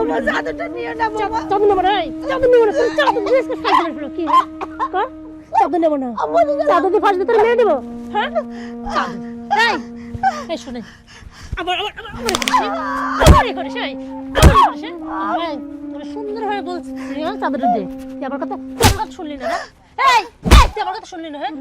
বৌমা চাদরটা নিয়ে না বৌমা চাদর নেব না চাদর নেব না চাদর ড্রেস ফাঁস দিলে কি হ্যাঁ? চাদর নেব না। চাদর দিয়ে ফাঁস দিয়ে তোর মেরে দেবো হ্যাঁ? চাদর। এই শুনে আবার বলছিস হ্যাঁ, চাদরটা দে। তুই আমার কথা কথা শুনলি না এই, তুই আমার কথা শুনলি না হ্যাঁ?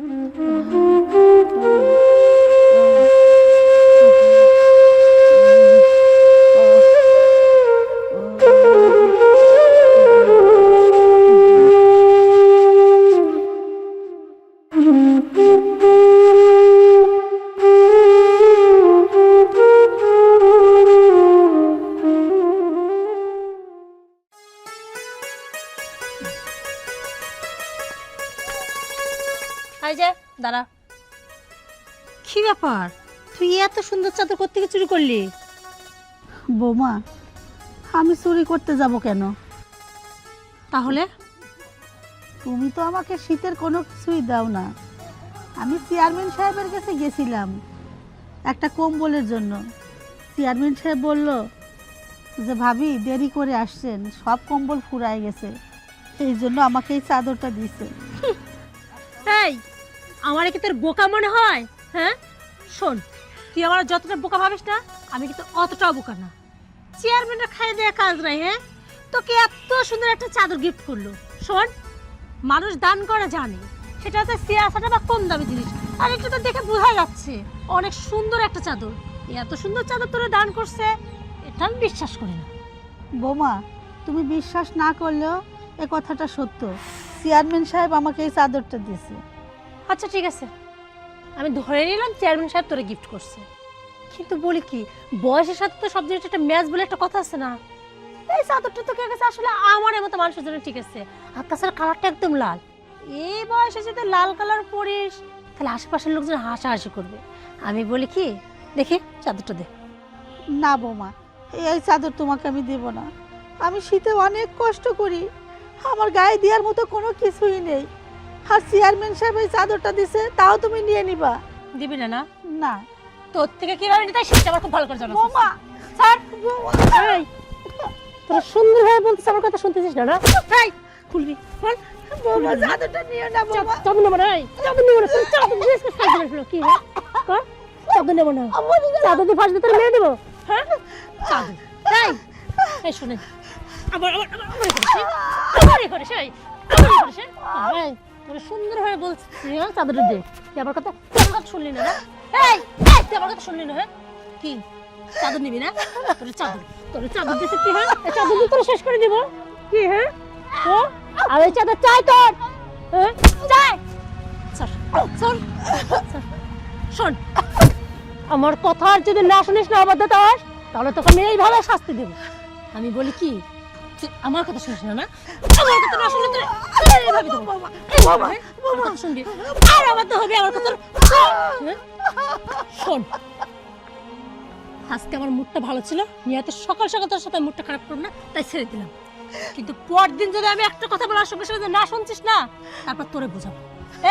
কি ব্যাপার? তুই এত সুন্দর চাদর কোথেকে চুরি করলি? বৌমা আমি চুরি করতে যাব কেন? তাহলে? তুমি তো আমাকে শীতের কোনো কিছুই দাও না। আমি চেয়ারম্যান সাহেবের কাছে গেছিলাম একটা কম্বলের জন্য। চেয়ারম্যান সাহেব বলল যে ভাবি দেরি করে আসছেন সব কম্বল ফুরায় গেছে। এই জন্য আমাকে এই চাদরটা এই আমার কি তোর বোকা মনে হয়? হ্যাঁ? শোন তুই আমার যতটা বোকা ভাবিস না আমি কিন্তু অতটাও বোকা না। চেয়ারম্যানরা খাই দেওয়া কাজ নাই হ্যাঁ? তোকে এত সুন্দর একটা চাদর গিফট করল। শোন মানুষ দান করা জানে সেটা হচ্ছে সিয়াসাটা বা কম দামি জিনিস। আর এটা তো দেখে বোঝা যাচ্ছে অনেক সুন্দর একটা চাদর। এত সুন্দর চাদর তোরা দান করছে এটা আমি বিশ্বাস করি না। বৌমা তুমি বিশ্বাস না করলেও এ কথাটা সত্য। চেয়ারম্যান সাহেব আমাকে এই চাদরটা দিয়েছে। আচ্ছা ঠিক আছে। আমি ধরে নিলাম চেয়ারম্যান সাহেব তোরে গিফট করছে। কিন্তু বলি কি, বয়সের সাথে তো সব জিনিস একটা ম্যাচ বলে একটা কথা আছে না? এই চাদরটা তো কে গেছে আসলে আমার মতো মানুষের জন্য ঠিক আছে, আর তাছাড়া কালারটা একদম লাল। এই বয়সে যদি লাল কালার পরিস, তাহলে আশেপাশের লোকজন হাসাহাসি করবে। আমি বলি কি, দেখি চাদরটা দে। না বৌমা, এই চাদর তোমাকে আমি দেব না। আমি শীতে অনেক কষ্ট করি, আমার গায়ে দেওয়ার মতো কোনো কিছুই নেই। আর চেয়ারম্যান সাহেব এই চাদরটা দিছে তাও তুমি নিয়ে নিবা। দিবি না না? না। তোর থেকে কীভাবে নিতে সেটা আমার খুব ভালো করে জানা। বৌমা স্যার এই তোরা সুন্দর ভাবে বলছিস আমার কথা শুনতেছিস না না? এই খুলবি বল বৌমা চাদরটা নিয়ে না বৌমা। নেব না এই, চাদর নেব না চাদর ড্রেস করে ফাঁস দিলে কি হ্যাঁ? কর, নেব না। চাদর দিয়ে ফাঁস দিয়ে তোর মেরে দেবো হ্যাঁ? চাদর। এই এই শুনে আবার আবার আবার করিস, এই, আবার এ করিস এই, আবার এ করিস, এই, এই, তোরা সুন্দর ভাবে বলছিস হ্যাঁ? চাদরটা দে। তুই আমার কথা তুই আমার কথা শুনলি না না এই এই তুই আমার কথা শুনলি না হ্যাঁ? কি? চাদর নিবি না? তোর চাদর তোর চাদর দিছে কি হ্যাঁ? এই চাদর দিয়ে তোর শেষ করে দিব। কি হ্যাঁ? ও আর এই চাদর চাই তোর। হ্যাঁ? চাই। স্যার স্যার, শোন আমার কথা আর যদি না শুনিস না অবাধ্যতা তাহলে তোকে আমি এইভাবে শাস্তি দেবো। আমি বলি কি আমার কথা শুনিস না না? আমার কথা না শুনলে তুই এইভাবে দেবো? আমার কথা শুনবি। আর অবাধ্য হবে আমার কথা? শোন। আজকে আমার মুডটা ভালো ছিল নিয়াতে সকাল সকাল তোর সাথে মুডটা খারাপ করব না তাই ছেড়ে দিলাম। কিন্তু পরদিন যদি আমি একটা কথা বলার সঙ্গে সঙ্গে না শুনছিস না তারপর তোরে বুঝাবো।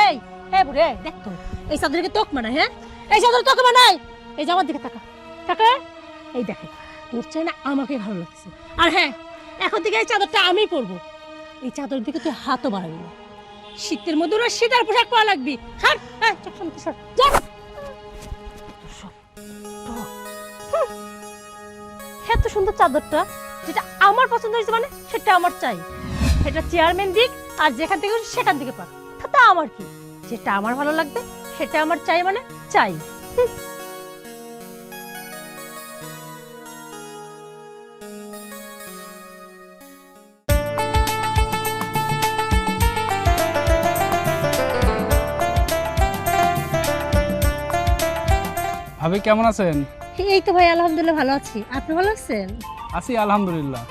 এই এই বুড়ে দেখ তো। এই চাদরকে তোক মানায় হ্যাঁ? এই চাদর তোকে মানায়। এই যে আমার দিকে তাকা। তাকা। এই দেখে তোর চাই না আমাকে ভালো লাগছে। আর হ্যাঁ এখন থেকে এই চাদরটা আমি পরবো। এই চাদর দিকে তুই হাতও বাড়াবি না। শীতের মধ্যে ওরা শীতের পোশাক পরা লাগবি। হুম। এত সুন্দর চাদরটা, যেটা আমার পছন্দ হয়েছে মানে সেটা আমার চাই। সেটা চেয়ারম্যান দিক, আর যেখান থেকে সেখান থেকে পাক তা আমার কি? যেটা আমার ভালো লাগবে, সেটা আমার চাই মানে চাই। ভাবি কেমন আছেন? এই তো ভাই আলহামদুলিল্লাহ ভালো আছি। আপনি ভালো আছেন? আছি আলহামদুলিল্লাহ।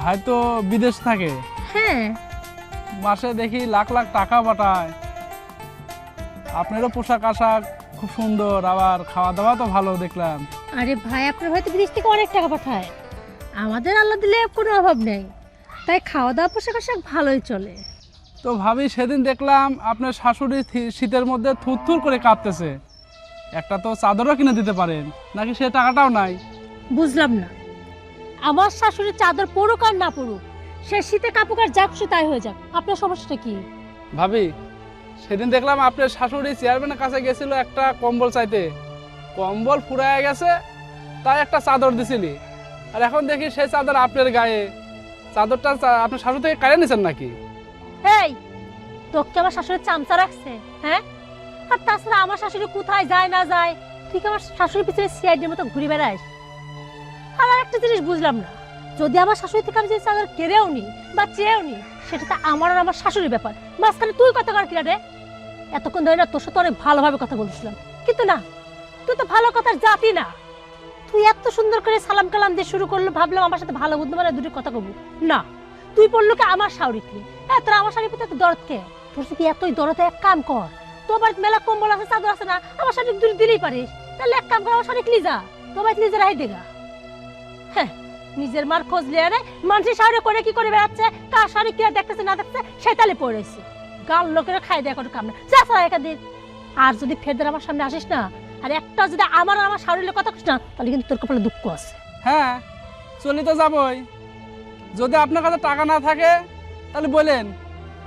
ভাই তো বিদেশ থাকে। হ্যাঁ। মাসে দেখি লাখ লাখ টাকা পাঠায়। আপনারও পোশাক আশাক খুব সুন্দর আবার খাওয়া দাওয়া তো ভালো দেখলাম। আরে ভাই আপনার হয়তো বিদেশ থেকে অনেক টাকা পাঠায়। আমাদের আল্লাহ দিলে কোনো অভাব নেই। তাই খাওয়া দাওয়া পোশাক আশাক ভালোই চলে। তো ভাবি সেদিন দেখলাম আপনার শাশুড়ি শীতের মধ্যে থুরথুর করে কাঁপতেছে একটা তো চাদরও কিনে দিতে পারেন নাকি সে টাকাটাও নাই? বুঝলাম না। আমার শাশুড়ি চাদর পড়ুক আর না পড়ুক সে শীতে কাপুক আর যা খুশি তাই হয়ে যাক। আপনার সমস্যাটা কি? ভাবি সেদিন দেখলাম আপনার শাশুড়ি চেয়ারম্যানের কাছে গেছিল একটা কম্বল চাইতে। কম্বল ফুরায় গেছে তাই একটা চাদর দিছিলি। আর এখন দেখি সেই চাদর আপনার গায়ে। চাদরটা চা- আপনার শাশুড়ি থেকে কাড়ে নিছেন নাকি? এই তোকে আমার শাশুড়ির চামচা রাখছে হ্যাঁ? আর তাছাড়া আমার শাশুড়ি কোথায় যায় না যায়? তুই কি আমার শাশুড়ির পিছনে সিআইডির মতো ঘুরে বেড়াস? আর একটা জিনিস বুঝলাম না। যদি আমার শাশুড়ি থেকে আমি যে চাদর কেড়েও নি বা চেয়েও নি, সেটা তো আমার আর আমার শাশুড়ির ব্যাপার। মাঝখানে তুই কথা কর কিনা রে এতক্ষণ ধরে না তোর সাথে অনেক ভালোভাবে কথা বলছিলাম। কিন্তু না, তুই তো ভালো কথার জাতি না। তুই এত সুন্দর করে সালাম কালাম দিয়ে শুরু করল, ভাবলাম আমার সাথে ভালো বুদ্ধি মানে দুটো কথা কব না, তুই বলল কি আমার শাড়িতে হ্যাঁ তোর আমার শাড়ির প্রতি এত দরদ কে? তোর যদি এতই দরদ এক কাম কর। তোর বাড়িতে মেলা কম্বল আছে চাদর আছে না আমার শাড়ি দুটো দিলেই পারিস তাহলে এক কাম কর আমার শাড়ি লিজা তোর বাড়িতে লিজা রাই দেগা। হ্যাঁ নিজের মার খোঁজ লিয়ে রে মানুষের শাড়ি করে কি করে বেড়াচ্ছে কার শাড়ি কে দেখতেছে না দেখতেছে সেটালে পড়েছে গাল লোকেরা খাই দেয় কোনো কাম না। যা সারা একা দিন আর যদি ফেরদের আমার সামনে আসিস না আর একটা যদি আমার আর আমার শাড়ির কথা কইস না তাহলে কিন্তু তোর কপালে দুঃখ আছে। হ্যাঁ চলি তো যাবই। যদি আপনার কাছে টাকা না থাকে তাহলে বলেন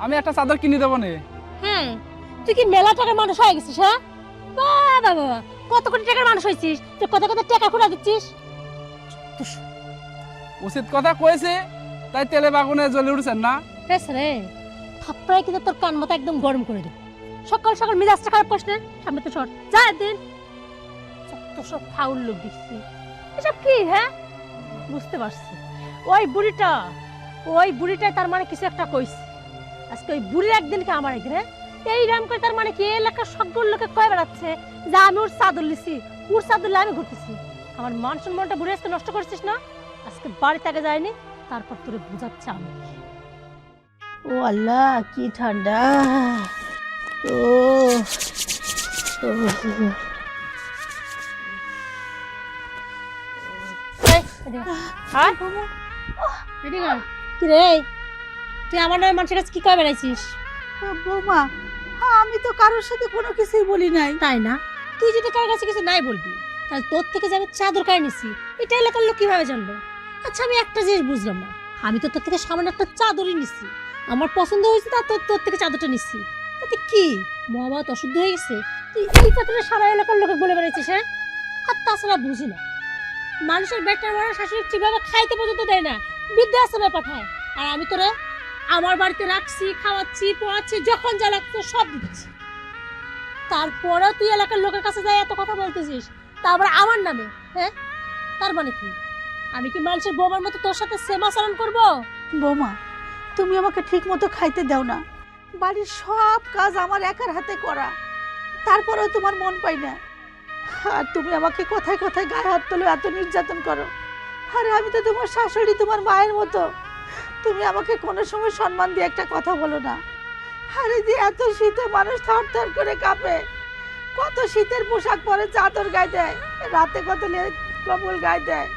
আমি একটা চাদর কিনে দেবো নে। হ্যাঁ তুই কি মেলা টাকার মানুষ হয়ে গেছিস হ্যাঁ? বাবা বাবা কত কোটি টাকার মানুষ হয়েছিস? তুই কত কত টাকা খোলা দিচ্ছিস? উচিত কথা কয়েছে তাই তেলে বাগুনে জ্বলে উঠছেন না। বেশ রে থাপ্পড়ায় কিন্তু তোর কান মতো একদম গরম করে দেব সকাল সকাল মিজাজটা খারাপ করিস না সামনে তো সর। যা দিন তো সব ফাউল লোক দিচ্ছি এসব কি হ্যাঁ? বুঝতে পারছি। ওই বুড়িটা ওই বুড়িটাই তার মানে কিছু একটা কইছে। আজকে ওই বুড়ির একদিনকে আমার একদিন হ্যাঁ? এই রাম করে তার মানে কি? এলাকার সবগুলো লোকে কয়ে বেড়াচ্ছে যে আমি ওর চাদর লিছি। ওর চাদর আমি ঘুরতেছি। আমার মান সম্মানটা বুড়ি আজকে নষ্ট করছিস না? আজকে বাড়িতে আগে যায়নি তারপর তোরে বুঝাচ্ছে আমি। ও আল্লাহ কি ঠান্ডা। রে তুই আমার নয় মানুষের কাছে কি কয়ে বেড়াইছিস? বৌমা আমি তো কারোর সাথে কোনো কিছুই বলি নাই। তাই না? তুই যদি কারোর কাছে কিছু নাই বলবি, তাহলে তোর থেকে যে আমি চাদর কায় নিছি, এটা এলাকার লোক কীভাবে জানলো? আচ্ছা আমি একটা জিনিস বুঝলাম না। আমি তো তোর থেকে সামান্য একটা চাদরই নিছি। আমার পছন্দ হয়েছে তা তোর তোর থেকে চাদরটা নিছি। তাতে কি? মহাভারত অশুদ্ধ হয়ে গেছে? তুই এই কথাটা সারা এলাকার লোকে বলে বেড়াইছিস হ্যাঁ? আর তাছাড়া বুঝি না। মানুষের বেটার বড় শাশুড়ি ঠিকভাবে খাইতে পর্যন্ত দেয় না। বৃদ্ধাশ্রমে পাঠায়। আর আমি তোরে আমার বাড়িতে রাখছি, খাওয়াচ্ছি, পড়াচ্ছি, যখন যা লাগছে সব দিচ্ছি। তারপরেও তুই এলাকার লোকের কাছে যাই এত কথা বলতেছিস? তারপর আমার নামে হ্যাঁ? তার মানে কি? আমি কি মানুষের বোমার মতো তোর সাথে সেম আচরণ করব? বৌমা, তুমি আমাকে ঠিক মতো খাইতে দাও না। বাড়ির সব কাজ আমার একার হাতে করা। তারপরেও তোমার মন পাই না। আর তুমি আমাকে কোথায় কোথায় গায়ে হাত তোলো, এত নির্যাতন করো। আরে আমি তো তোমার শাশুড়ি, তোমার মায়ের মতো। তুমি আমাকে কোনো সময় সম্মান দিয়ে একটা কথা বলো না। আরে যে এত শীতে মানুষ থর থর করে কাঁপে। কত শীতের পোশাক পরে চাদর গায়ে দেয়, রাতে কত লে- কম্বল গায়ে দেয়।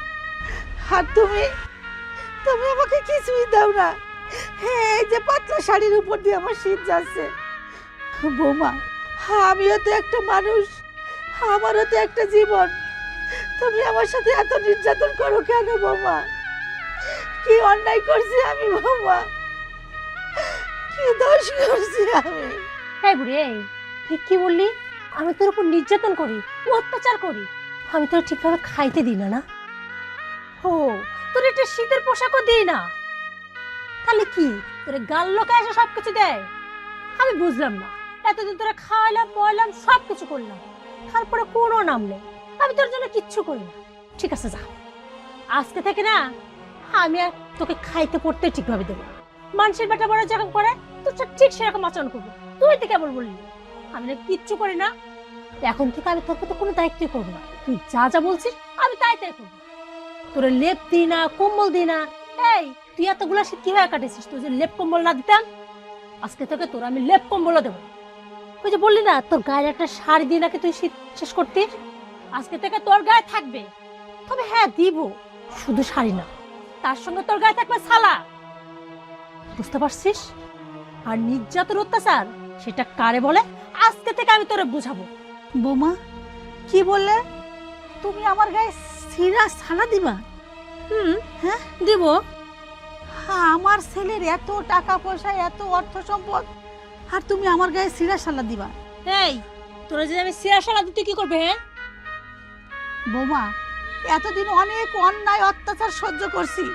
আর তুমি তুমি আমাকে কিছুই দাও না। হ্যাঁ এই যে পাতলা শাড়ির উপর দিয়ে আমার শীত যাচ্ছে। বৌমা, আমিও তো একটা মানুষ, আমারও তো একটা জীবন। তুমি আমার সাথে এত নির্যাতন করো কেন বৌমা? কি অন্যায় করছি আমি বৌমা কি দোষ করছি আমি? হ্যাঁ বুড়ি, এই তুই কি বললি? আমি তোর উপর নির্যাতন করি, অত্যাচার করি। আমি তোর ঠিকভাবে খাইতে দিই না না? ও, তোর একটা শীতের পোশাকও দিই না। তাহলে কি? তোর গাল লোকে এসে সবকিছু দেয়? আমি বুঝলাম না। এতদিন তোরা খাওয়াইলাম বয়লাম সব কিছু করলাম। তারপরে কোনো নাম নেই। আমি তোর জন্য কিচ্ছু করি না। ঠিক আছে, যা। আজকে থেকে না আমি আর তোকে খাইতে পড়তে ঠিকভাবে দেবো মানুষের বেটা বড় যখন করে, তোর ঠিক সেরকম আচরণ করব। তুই তো কেবল বললি? আমি না কিচ্ছু করি না। এখন থেকে আমি তোকে তো কোনো দায়িত্বই করব না। তুই যা যা বলছিস, আমি তাই তাই করব। তোর লেপ দিই না, কম্বল দিই না। এই, তুই এতগুলো শীত কীভাবে কাটেছিস? তুই যে লেপ কম্বল না দিতাম, আজকে থেকে তোর আমি লেপ কম্বলও দেবো ওই যে বললি না, তোর গায়ে একটা শাড়ি দিয়ে নাকি তুই শীত শেষ করতিস? আজকে থেকে তোর গায়ে থাকবে। তবে হ্যাঁ দিব। শুধু শাড়ি না। তার সঙ্গে তোর গায়ে থাকবে সালা। বুঝতে পারছিস? আর নির্যাতন অত্যাচার সেটা কারে বলে? আজকে থেকে আমি তোরে বুঝাবো। বৌমা কি বললে? তুমি আমার গায়ে সিরা সালা দিবা? হুম হ্যাঁ দিব। হ্যাঁ, আমার ছেলের এত টাকা পয়সা এত অর্থ সম্পদ আর তুমি আমার গায়ে সিরা সালা দিবা। এই তোরা যদি আমি সিরা সালা দিতে কি করবে হ্যাঁ? বৌমা এতদিন অনেক অন্যায় অত্যাচার সহ্য করছি।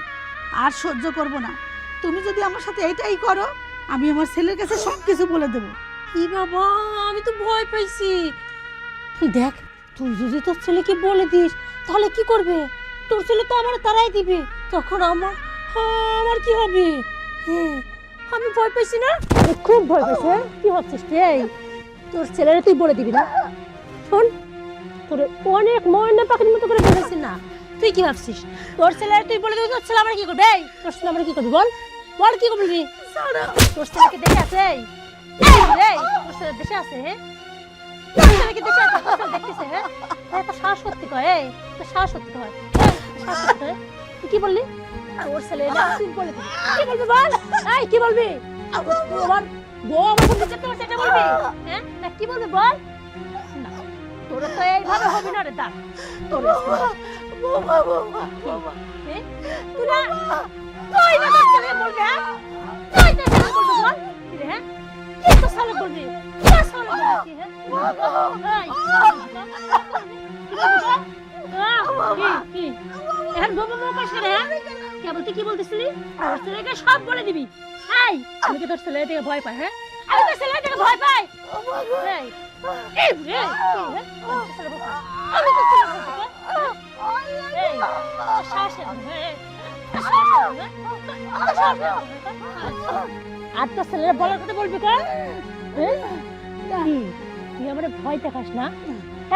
আর সহ্য করব না। তুমি যদি আমার সাথে এইটাই করো আমি আমার ছেলের কাছে সব কিছু বলে দেবো। কি বাবা আমি তো ভয় পাইছি। দেখ তুই যদি তোর ছেলেকে বলে দিস তাহলে কি করবে? তোর ছেলে তো আমার তারাই দিবে। তখন আমার আমার কি হবে? হ্যাঁ আমি ভয় পাইছি না? খুব ভয় পাইছি হ্যাঁ? কি ভাবছিস তুই তোর ছেলেরা তুই বলে দিবি না? শোন তোর অনেক ময়না পাখির মতো করে না। তুই কি ভাবছিস? তোর ছেলেরা তুই বলে দিবি তোর ছেলে আমরা কি করবে? এই তোর ছেলে আমরা কি করবি বল? বল কি করবি? তোর ছেলেকে দেখে আছে? এই এই তোর ছেলে দেশে আছে হ্যাঁ? তোর ছেলে কি দেশে আছে? তোর ছেলে দেখতেছে হ্যাঁ? এই তো সাহস করতে কয় এই সাহস করতে কয় এই, সাহস করতে কয়। তুই কি বললি? তোর ছেলে না তুই বলে? দিবি। কি বলবি বল? এই কি বলবি? আমার বউ আমার সাথে যেতে পারছে এটা বলবি? হ্যাঁ? না কি বলবি বল? তোর তো এইভাবে হবে না রে দাঁড়। তোর বৌমা বৌমা বৌমা হ্যাঁ? তুই না তুই না তোর বলবি হ্যাঁ? তুই তোর ছেলে বলবি বল। কি রে, হ্যাঁ? কি বলবি? বলবি কি হ্যাঁ? কি বলবি কি এখন হ্যাঁ? কেবল তুই কি বলতেছিলি? তোর ছেলেকে সব বলে দিবি। এই আমি কি তোর ছেলে থেকে ভয় পাই হ্যাঁ? আমি তোর ছেলে থেকে ভয় পাই। এই হ্যাঁ? হ্যাঁ? হ্যাঁ? হ্যাঁ? হ্যাঁ? আর তোর ছেলেরা বলার কথা বলবি কা তুই আমার ভয় দেখাস না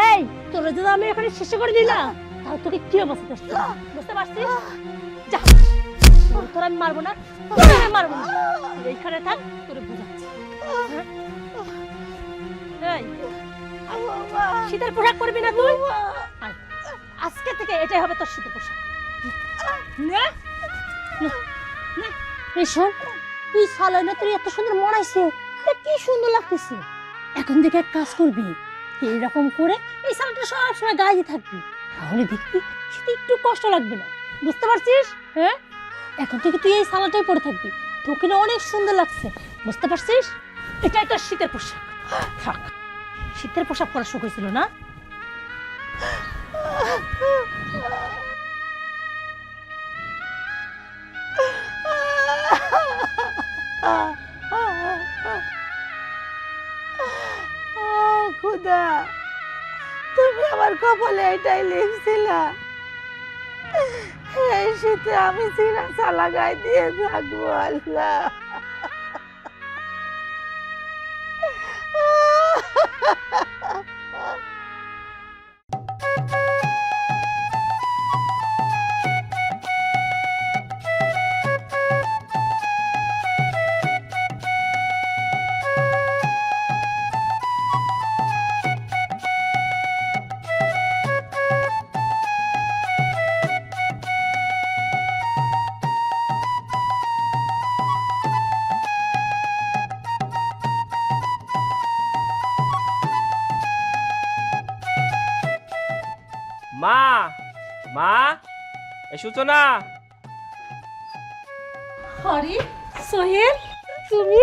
এই, তোর যদি আমি এখানে শেষ করে দিলাম, তাহলে তোকে কি অবস্থা বুঝতে পারছিস যা তোর আমি মারবো না তোর আমি মারবো না এইখানে থাক, তোর বুঝাচ্ছি হ্যাঁ? শীতের পোশাক পরবি না তুই? আজকে থেকে এটাই হবে তোর শীতের পোশাক। কি সুন্দর লাগতেছে? এখন থেকে এক কাজ করবি, এইরকম করে এই সালটা সব সময় গায়ে থাকবি, তাহলে দেখবি একটু কষ্ট লাগবে না। বুঝতে পারছিস? হ্যাঁ? এখন থেকে তুই এই পরে থাকবি তোকে না অনেক সুন্দর লাগছে, বুঝতে পারছিস? এটাই তোর শীতের পোশাক। থাক। শীতের পোশাক পরা শখ হয়েছিল না? তুমি আমার কপালে এটাই শীতে আমি সিরা সালা গায়ে দিয়ে থাকব, আল্লাহ। সূচনা। আরে সোহেল তুমি?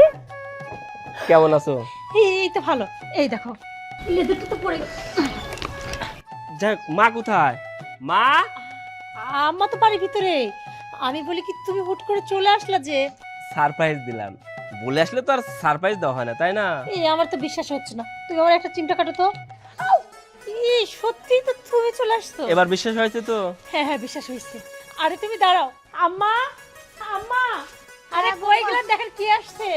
কেমন আছো? এই তো ভালো। এই দেখো লেদুরটা তো পড়ে যাক মা কোথায়? মা? আম্মা তো বাড়ির ভিতরে। আমি বলি কি তুমি হুট করে চলে আসলা যে? সারপ্রাইজ দিলাম। বলে আসলে তো আর সারপ্রাইজ দেওয়া হয় না তাই না? এই আমার তো বিশ্বাস হচ্ছে না। তুমি আমার একটা চিমটা কাটো তো। এই সত্যি তো তুমি চলে আসছো। এবার বিশ্বাস হয়েছে তো? হ্যাঁ হ্যাঁ বিশ্বাস হয়েছে। আরে তুমি দাঁড়াও। আম্মা আম্মা। আরে কই গেলেন? দেখেন কি আসছে।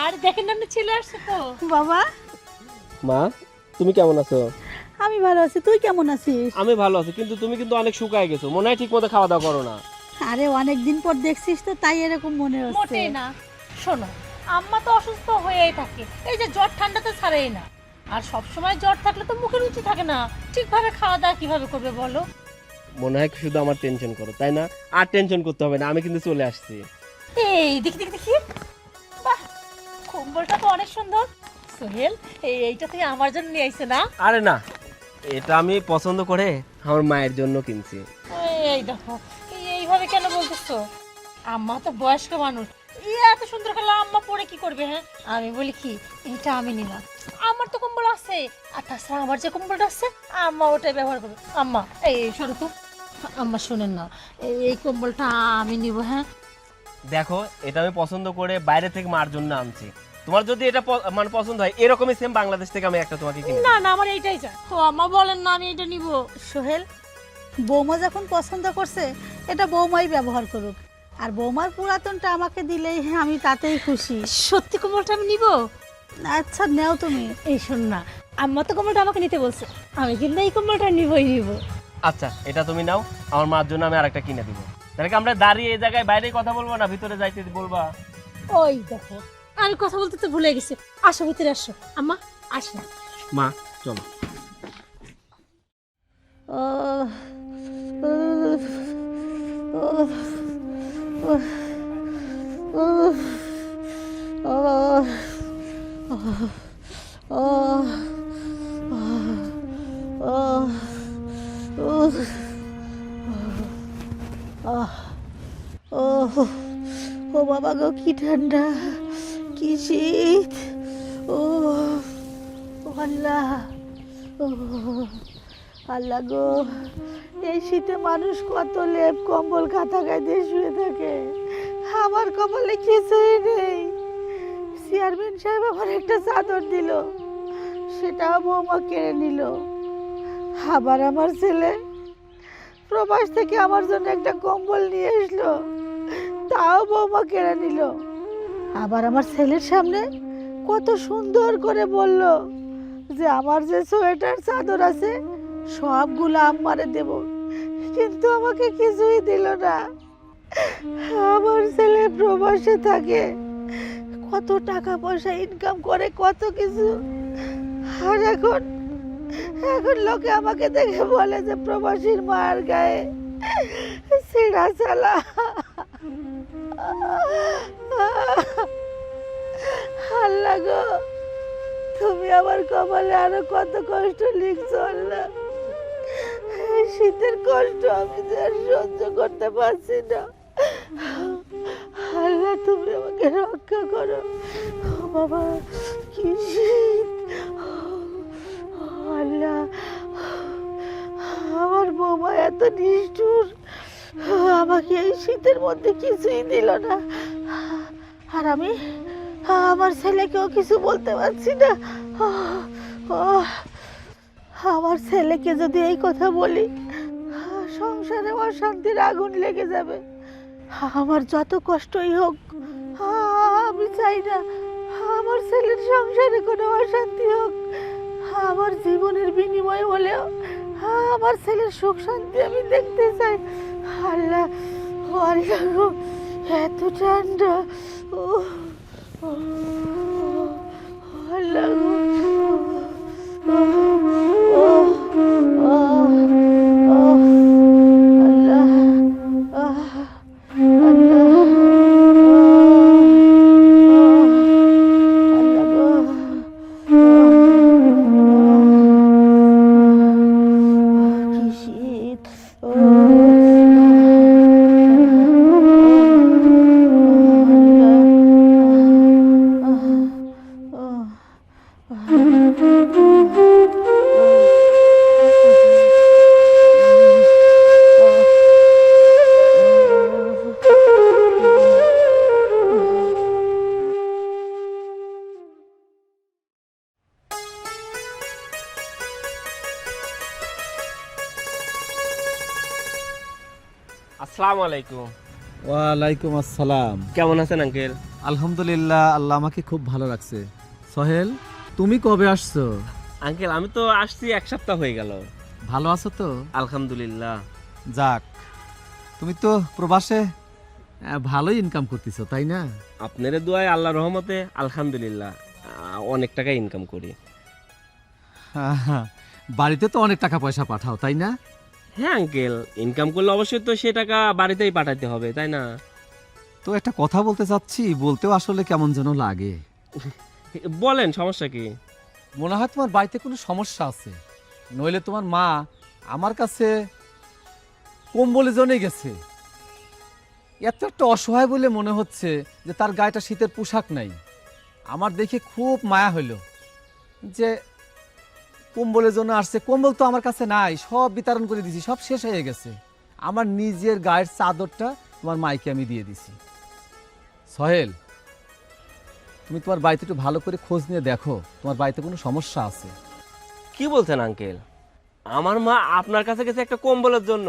আর দেখেন না ছেলে আসছে তো। বাবা। মা তুমি কেমন আছো? আমি ভালো আছি। তুই কেমন আছিস? আমি ভালো আছি কিন্তু তুমি কিন্তু অনেক শুকায় গেছো। মনে হয় ঠিক মতো খাওয়া দাওয়া করো না। আরে অনেক দিন পর দেখছিস তো তাই এরকম মনে হচ্ছে। মোটেই না। শোনো আম্মা তো অসুস্থ হয়েই থাকে। এই যে জ্বর ঠান্ডা তো ছাড়েই না। আর সব সময় জ্বর থাকলে তো মুখে রুচি থাকে না। ঠিকভাবে খাওয়া দাওয়া কীভাবে করবে বলো? মনে হয় শুধু আমার টেনশন করো তাই না? আর টেনশন করতে হবে না আমি কিন্তু চলে আসছি। এই দেখি দেখি দেখি। বাহ কম্বলটা তো অনেক সুন্দর। সোহেল এই এইটা তুই আমার জন্য নিয়ে আইছে না? আরে না এটা আমি পছন্দ করে আমার মায়ের জন্য কিনছি। এই দেখো এই- এইভাবে কেন বলতেছো? আম্মা তো বয়স্ক মানুষ। ই এত সুন্দর খেলা আম্মা পরে কি করবে হ্যাঁ? আমি বলি কি এটা আমি নিলাম। আমার তো কম্বল আছে। আর তাছাড়া আমার যে কম্বলটা আছে আম্মা ওটাই ব্যবহার করবে। আম্মা এই শোনো তো। আম্মা শুনেন না এই- কম্বলটা আমি নিব হ্যাঁ? দেখো এটা আমি পছন্দ করে বাইরে থেকে মার জন্য আনছি। তোমার যদি এটা মানে পছন্দ হয় এরকমই সেম বাংলাদেশ থেকে আমি একটা তোমাকে কিনে না না আমার এইটাই চাই। তো আম্মা বলেন না আমি এটা নিব। সোহেল বৌমা যখন পছন্দ করছে এটা বৌমাই ব্যবহার করুক। আর বৌমার পুরাতনটা আমাকে দিলেই হ্যাঁ আমি তাতেই খুশি। সত্যি কম্বলটা আমি নিব? আচ্ছা নেও তুমি। এই শোন না আম্মা তো কম্বলটা আমাকে নিতে বলছে। আমি কিন্তু এই কম্বলটা নিবই নিব। আচ্ছা এটা তুমি নাও আমার মার জন্য আমি আরেকটা কিনে দিব। তাহলে কি আমরা দাঁড়িয়ে এই জায়গায় বাইরে কথা বলব না ভিতরে যাইতে বলবা? ওই দেখো আমি কথা বলতে তো ভুলে গেছি। আসো ভিতরে আসো। আম্মা আসো। মা চলো। ও ও, ও, বাবা গো কি ঠান্ডা কি শীত। ও আল্লাহ ও আল্লাহ গো। এই শীতে মানুষ কত লেপ কম্বল, কাঁথা গায়ে শুয়ে থাকে। আমার কপালে কিছুই নেই। চেয়ারম্যান সাহেব আমার একটা চাদর দিল। সেটাও বৌমা কেড়ে নিল। আবার আমার ছেলে প্রবাস থেকে আমার জন্য একটা কম্বল নিয়ে এসলো তাও বৌমা কেড়ে নিল। আবার আমার ছেলের সামনে কত সুন্দর করে বলল যে, আমার যে সোয়েটার, চাদর আছে সবগুলো আম্মারে দেব, কিন্তু আমাকে কিছুই দিল না। আমার ছেলে প্রবাসে থাকে, কত টাকা পয়সা ইনকাম করে, কত কিছু। আর এখন এখন লোকে আমাকে দেখে বলে যে প্রবাসীর মার গায়ে ছিঁড়া চালা আল্লাহ গো, তুমি আমার কপালে আরও কত কষ্ট লিখছো, আল্লাহ। শীতের কষ্ট আমি আর সহ্য করতে পারছি না। আল্লাহ, তুমি আমাকে রক্ষা করো। বাবা, কি শীত। আল্লাহ, আমার বৌমা এত নিষ্ঠুর। আমাকে এই শীতের মধ্যে কিছুই দিল না। আর আমি আমার ছেলেকেও কিছু বলতে পারছি না। আমার ছেলেকে যদি এই কথা বলি সংসারে অশান্তির আগুন লেগে যাবে। আমার যত কষ্টই হোক আমি চাই না আমার ছেলের সংসারে কোনো অশান্তি হোক। আমার জীবনের বিনিময় হলেও আমার ছেলের সুখ শান্তি আমি দেখতে চাই। আল্লাহ আল্লাহ এত ঠান্ডা। ও, আল্লাহ। আলাইকুম। ওয়ালাইকুম আসসালাম। কেমন আছেন আঙ্কেল? আলহামদুলিল্লাহ আল্লাহ আমাকে খুব ভালো লাগছে সোহেল তুমি কবে আসছো? আঙ্কেল আমি তো আসছি এক সপ্তাহ হয়ে গেল। ভালো আছো তো? আলহামদুলিল্লাহ। যাক তুমি তো প্রবাসে আহ, ভালোই ইনকাম করতেছো তাই না? আপনার দোয়ায় আল্লাহ রহমতে আলহামদুলিল্লাহ আহ, অনেক টাকা ইনকাম করি। বাড়িতে তো অনেক টাকা পয়সা পাঠাও তাই না? হ্যাঁ আঙ্কেল ইনকাম করলে অবশ্যই তো সে টাকা বাড়িতেই পাঠাতে হবে তাই না? তো একটা কথা বলতে চাচ্ছি বলতেও আসলে কেমন যেন লাগে। বলেন সমস্যা কি? মনে হয় তোমার বাড়িতে কোনো সমস্যা আছে। নইলে তোমার মা আমার কাছে কম্বলে জনে গেছে। এত একটা অসহায় বলে মনে হচ্ছে যে তার গায়েটা শীতের পোশাক নাই। আমার দেখে খুব মায়া হইল যে কম্বলের জন্য আসছে। কম্বল তো আমার কাছে নাই, সব বিতরণ করে দিছি, সব শেষ হয়ে গেছে। আমার নিজের গায়ের চাদরটা তোমার মাইকে আমি দিয়ে দিছি। সহেল, তুমি তোমার বাড়িতে একটু ভালো করে খোঁজ নিয়ে দেখো, তোমার বাড়িতে কোনো সমস্যা আছে? কি বলছেন আঙ্কেল? আমার মা আপনার কাছে গেছে একটা কম্বলের জন্য।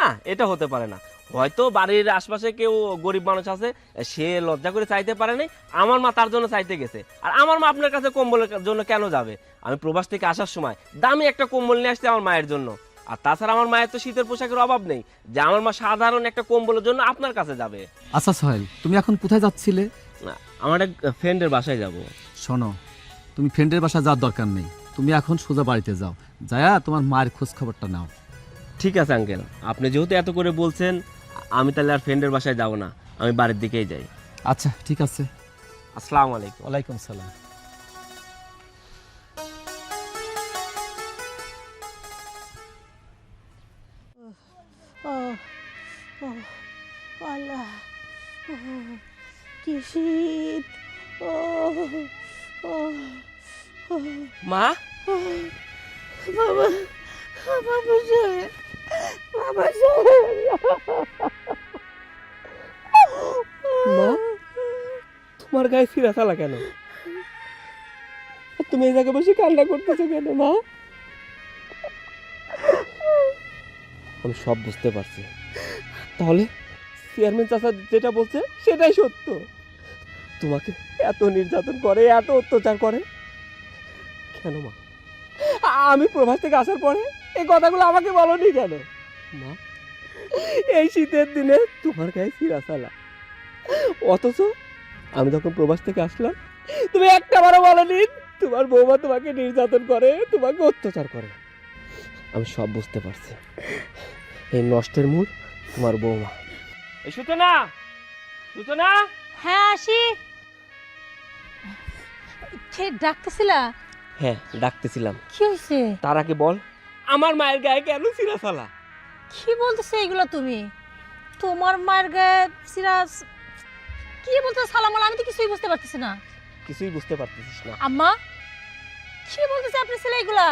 না, এটা হতে পারে না। হয়তো বাড়ির আশপাশে কেউ গরিব মানুষ আছে সে লজ্জা করে চাইতে পারে নাই আমার মা তার জন্য চাইতে গেছে। আর আমার মা আপনার কাছে কম্বলের জন্য কেন যাবে? আমি প্রবাস থেকে আসার সময় দামি একটা কম্বল নিয়ে আসতে আমার মায়ের জন্য। আর তাছাড়া আমার মায়ের তো শীতের পোশাকের অভাব নেই যে আমার মা সাধারণ একটা কম্বলের জন্য আপনার কাছে যাবে। আচ্ছা সোহেল তুমি এখন কোথায় যাচ্ছিলে? আমার এক ফ্রেন্ডের বাসায় যাব। শোনো তুমি ফ্রেন্ডের বাসা যাওয়ার দরকার নেই। তুমি এখন সোজা বাড়িতে যাও। যায়া তোমার মায়ের খোঁজ খবরটা নাও। ঠিক আছে আঙ্কেল। আপনি যেহেতু এত করে বলছেন আমি তাহলে আর ফ্রেন্ডের বাসায় যাব না আমি বাড়ির দিকেই যাই আচ্ছা ঠিক আছে আসসালামু আলাইকুম ওয়ালাইকুম সালাম ও আল্লাহ কি শীত মা বাবা বাবা মা, তোমার গায়ে ফিরা চালা কেন? তুমি এই জায়গায় বসে কান্না করতেছো কেন, মা? আমি সব বুঝতে পারছি। তাহলে চেয়ারম্যান চাচা যেটা বলছে সেটাই সত্য। তোমাকে এত নির্যাতন করে, এত অত্যাচার করে। কেন, মা? আমি প্রভাস থেকে আসার পরে এই কথাগুলো আমাকে বলনি কেন? মা। এই শীতের দিনে তোমার গায়ে ফিরা চালা অথচ আমি যখন প্রবাস থেকে আসলাম তুমি একটা বারো বলনি তোমার বৌমা তোমাকে নির্যাতন করে তোমাকে অত্যাচার করে। আমি সব বুঝতে পারছি। এই নষ্টের মূল তোমার বৌমা। এই সূচনা সূচনা। হ্যাঁ আসি। কে ডাকতেছিলা? হ্যাঁ ডাকতেছিলাম। কি হয়েছে তার আগে বল। আমার মায়ের গায়ে কেন সিরা ফালা কি বলতেছে এগুলো তুমি? তোমার মায়ের গায়ে সিরাজ কি বলতে সালাম আলাইকুম, আমি তো কিছুই বুঝতে পারতেছি না। কিছুই বুঝতে পারতেছিস না। আম্মা কি বলতেছে আপনি ছেলে এগুলা?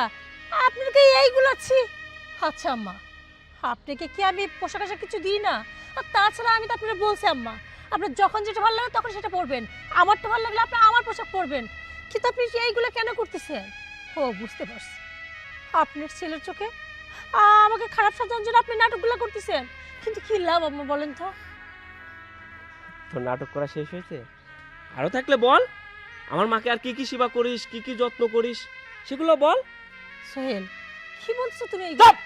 আপনার কি এইগুলা ছি। আচ্ছা আম্মা আপনাকে কি আমি পোশাক আশাক কিছু দিই না? আর তাছাড়া আমি তো আপনাকে বলছি আম্মা আপনার যখন যেটা ভালো লাগে তখন সেটা পরবেন। আমার তো ভালো লাগলে আপনি আমার পোশাক পরবেন। কিন্তু আপনি এইগুলো কেন করতেছেন? ও বুঝতে পারছি। আপনার ছেলের চোখে আমাকে খারাপ সাজানোর জন্য আপনি নাটকগুলো করতেছেন। কিন্তু কি লাভ আম্মা বলেন তো? তোর নাটক করা শেষ হয়েছে? আরও থাকলে বল। আমার মাকে আর কি কি সেবা করিস কি কি যত্ন করিস সেগুলো বল। সোহেল কি বলছো তুমি চুপ!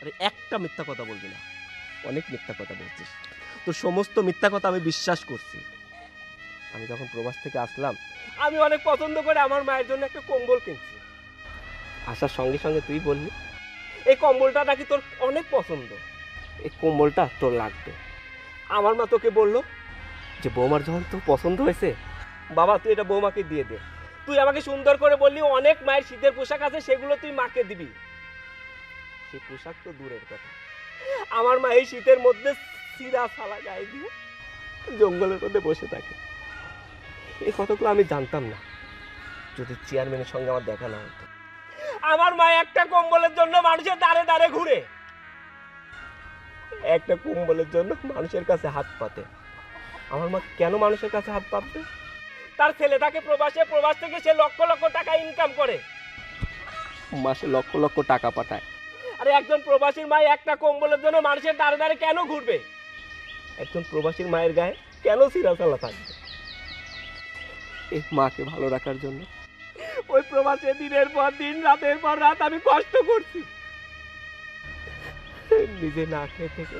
আরে একটা মিথ্যা কথা বলবি না। অনেক মিথ্যা কথা বলছিস। তো সমস্ত মিথ্যা কথা আমি বিশ্বাস করছি। আমি যখন প্রবাস থেকে আসলাম আমি অনেক পছন্দ করে আমার মায়ের জন্য একটা কম্বল কিনছি। আসার সঙ্গে সঙ্গে তুই বললি এই কম্বলটা নাকি তোর অনেক পছন্দ। এই কম্বলটা তোর লাগবে। আমার মা তোকে বলল যে বৌমার যখন তোর পছন্দ হয়েছে বাবা তুই এটা বৌমাকে দিয়ে দে। তুই আমাকে সুন্দর করে বললি অনেক মায়ের শীতের পোশাক আছে সেগুলো তুই মাকে দিবি। সে পোশাক তো দূরের কথা। আমার মা এই শীতের মধ্যে সিরা ফালা গায়ে দিয়ে জঙ্গলের মধ্যে বসে থাকে। এই কথাগুলো আমি জানতাম না। যদি চেয়ারম্যানের সঙ্গে আমার দেখা না হতো। আমার মা একটা কম্বলের জন্য মানুষের দাঁড়ে দাঁড়ে ঘুরে। একটা কম্বলের জন্য মানুষের কাছে হাত পাতে। আমার মা কেন মানুষের কাছে হাত পাতবে তার ছেলেটাকে প্রবাসে প্রবাস থেকে সে লক্ষ লক্ষ টাকা ইনকাম করে। মাসে লক্ষ লক্ষ টাকা পাঠায়। আরে একজন প্রবাসীর মা একটা কম্বলের জন্য মানুষের দাঁড়ে দাঁড়ে কেন ঘুরবে? একজন প্রবাসীর মায়ের গায়ে কেন সিরাচালা থাকবে? এই মাকে ভালো রাখার জন্য ওই প্রবাসে দিনের পর দিন, রাতের পর রাত আমি কষ্ট করছি। নিজে না খেয়ে থেকে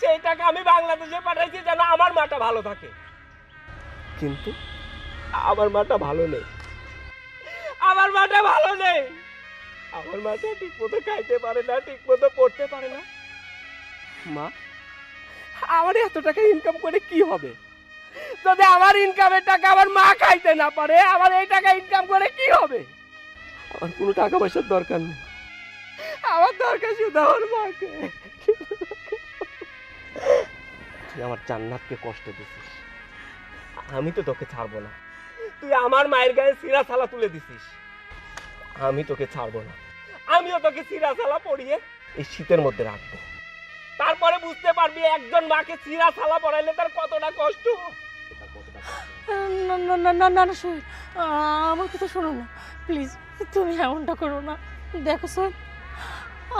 সেই টাকা আমি বাংলাদেশে পাঠাইছি যেন আমার মাটা ভালো থাকে। কিন্তু আমার মাটা ভালো নেই। আমার মাটা ভালো নেই। আমার মাটা ঠিক মতো খাইতে পারে না ঠিক মতো পড়তে পারে না। মা, আমার এত টাকা ইনকাম করে কি হবে? যদি আমার ইনকামের টাকা আমার মা খাইতে না পারে আমার এই টাকা ইনকাম করে কি হবে? আমার কোনো টাকা পয়সার দরকার নেই। আমার দরকার শুধু আমার মাকে। তুই আমার জান্নাতকে কষ্ট দিছিস। আমি তো তোকে ছাড়বো না। তুই আমার মায়ের গায়ে সিরা সালা তুলে দিছিস। আমি তোকে ছাড়বো না। আমিও তোকে সিরা সালা পরিয়ে এই শীতের মধ্যে রাখব। তারপরে বুঝতে পারবি একজন মাকে সিরা সালা পরাইলে তার কতটা কষ্ট তার কতটা কষ্ট। না না না না না না আমার কথা শোনো না। প্লিজ তুমি এমনটা করো না। দেখো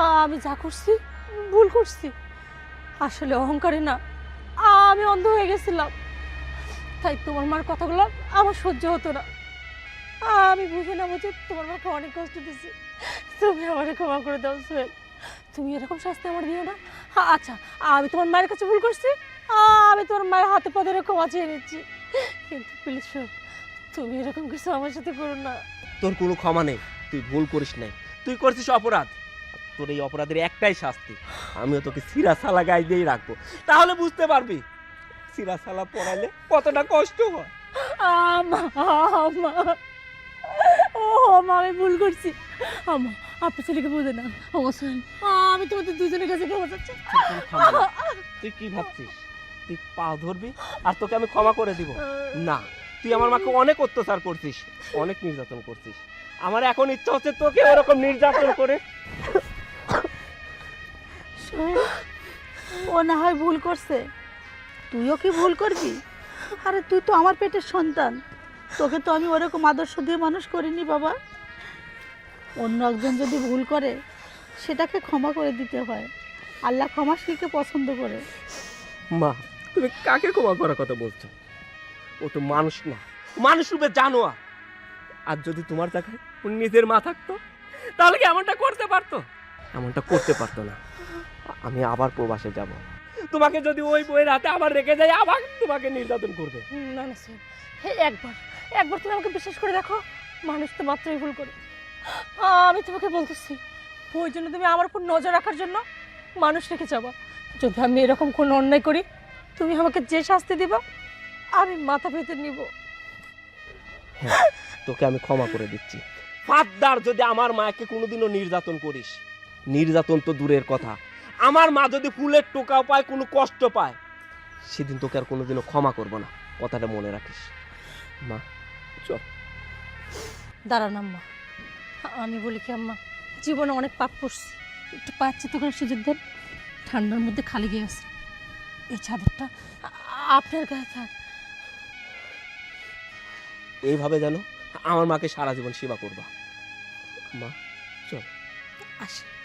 আহ, আমি যা করছি ভুল করছি। আসলে অহংকারে না। আমি অন্ধ হয়ে গেছিলাম। তাই তোমার মার কথাগুলো আমার সহ্য হতো না। আমি বুঝে না বুঝে তোমার মাকে অনেক কষ্ট দিছি তুমি আমাকে ক্ষমা করে দাও সোহেল। তুমি এরকম শাস্তি আমার দিও না। আচ্ছা আমি তোমার মায়ের কাছে ভুল করছি। আমি তোমার মায়ের হাতে পা ধরে ক্ষমা চেয়ে নিচ্ছি। কিন্তু প্লিজ তুমি এরকম কিছু আমার সাথে করো না। তোর কোনো ক্ষমা নেই তুই ভুল করিস নাই। তুই করছিস অপরাধ। তোর এই অপরাধের একটাই শাস্তি। আমিও তোকে সিরা সালা গায়ে দিয়েই রাখব। তাহলে বুঝতে পারবি সিরা সালা পড়াইলে কতটা কষ্ট হয়। আমা আমা ও আমা আমি ভুল করছি। আমা আপনি ছেলেকে বোঝে না সোহেল আমি তোমাদের দুজনের কাছে ক্ষমা চাচ্ছি। তুই কি ভাবছিস? তুই পা ধরবি আর তোকে আমি ক্ষমা করে দিব। না তুই আমার মাকে অনেক অত্যাচার করছিস অনেক নির্যাতন করছিস। আমার এখন ইচ্ছা হচ্ছে তোকে ওরকম নির্যাতন করে ও না হয় ভুল করছে। তুইও কি ভুল করবি? আরে তুই তো আমার পেটের সন্তান। তোকে তো আমি ওরকম আদর্শ দিয়ে মানুষ করিনি বাবা। অন্য একজন যদি ভুল করে সেটাকে ক্ষমা করে দিতে হয়। আল্লাহ ক্ষমাশীলকে পছন্দ করে। মা তুমি কাকে ক্ষমা করার কথা বলছো? ও তো মানুষ না, মানুষ রূপে জানোয়া আর যদি তোমার জায়গায় নিজের মা থাকতো, তাহলে কি এমনটা করতে পারতো? এমনটা করতে পারতো না। আমি আবার প্রবাসে যাব। তোমাকে যদি ওই বইয়ের হাতে আবার রেখে যাই আবার তোমাকে নির্যাতন করবে। না না সোহেল হে, একবার একবার তুমি আমাকে বিশ্বাস করে দেখো, মানুষ তো মাত্রই ভুল করে। আমি তোমাকে বলতেছি ওই জন্য তুমি আমার উপর নজর রাখার জন্য মানুষ রেখে যাব। যদি আমি এরকম কোনো অন্যায় করি তুমি আমাকে যে শাস্তি দিবা আমি মাথা পেতে নিব। হ্যাঁ তোকে আমি ক্ষমা করে দিচ্ছি। ফাদ্দার যদি আমার মাকে কোনোদিনও নির্যাতন করিস নির্যাতন তো দূরের কথা। আমার মা যদি ফুলের টোকা পায় কোনো কষ্ট পায় সেদিন তোকে আর কোনোদিনও ক্ষমা করব না কথাটা মনে রাখিস। মা চল। দাঁড়ান আম্মা আমি বলি কি আম্মা জীবনে অনেক পাপ করছি একটু পাচ্ছি তোকে সুযোগ দেন ঠান্ডার মধ্যে খালি গিয়ে আছে। এই চাদরটা আপনার গায়ে থাক। এইভাবে যেন আমার মাকে সারা জীবন সেবা করবা। মা চল। আসে।